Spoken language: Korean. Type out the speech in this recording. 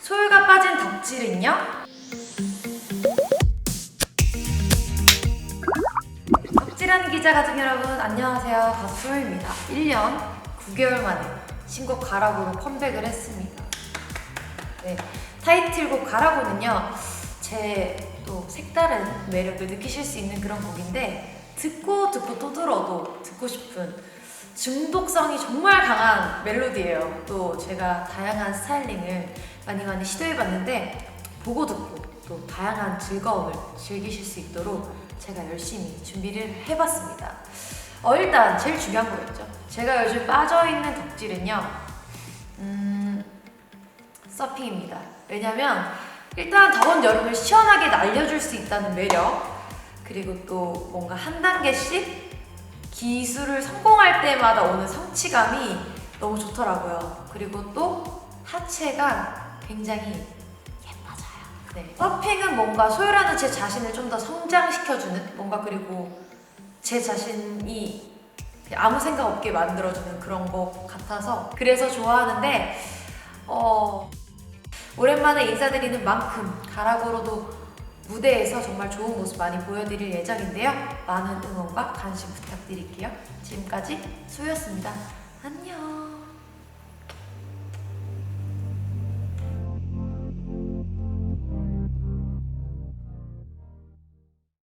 소유가 빠진 덕질은요? 덕질하는 기자 가족 여러분 안녕하세요. 가수 소유입니다. 1년 9개월 만에 신곡 가라고로 컴백을 했습니다. 네, 타이틀곡 가라고는요 제 또 색다른 매력을 느끼실 수 있는 그런 곡인데 듣고 듣고 또 들어도 듣고 싶은 중독성이 정말 강한 멜로디예요. 또 제가 다양한 스타일링을 많이 많이 시도해봤는데 보고 듣고 또 다양한 즐거움을 즐기실 수 있도록 제가 열심히 준비를 해봤습니다. 어 일단 제일 중요한 거였죠. 제가 요즘 빠져있는 덕질은요. 음 서핑입니다. 왜냐면 일단 더운 여름을 시원하게 날려줄 수 있다는 매력 그리고 또 뭔가 한 단계씩 기술을 성공할 때마다 오는 성취감이 너무 좋더라고요. 그리고 또 하체가 굉장히 예뻐져요. 네. 서핑은 뭔가 소유라는 제 자신을 좀 더 성장시켜주는 뭔가 그리고 제 자신이 아무 생각 없게 만들어주는 그런 것 같아서 그래서 좋아하는데 어, 오랜만에 인사드리는 만큼 가라고로도 무대에서 정말 좋은 모습 많이 보여드릴 예정인데요. 많은 응원과 관심 부탁드릴게요. 지금까지 소유였습니다. 안녕.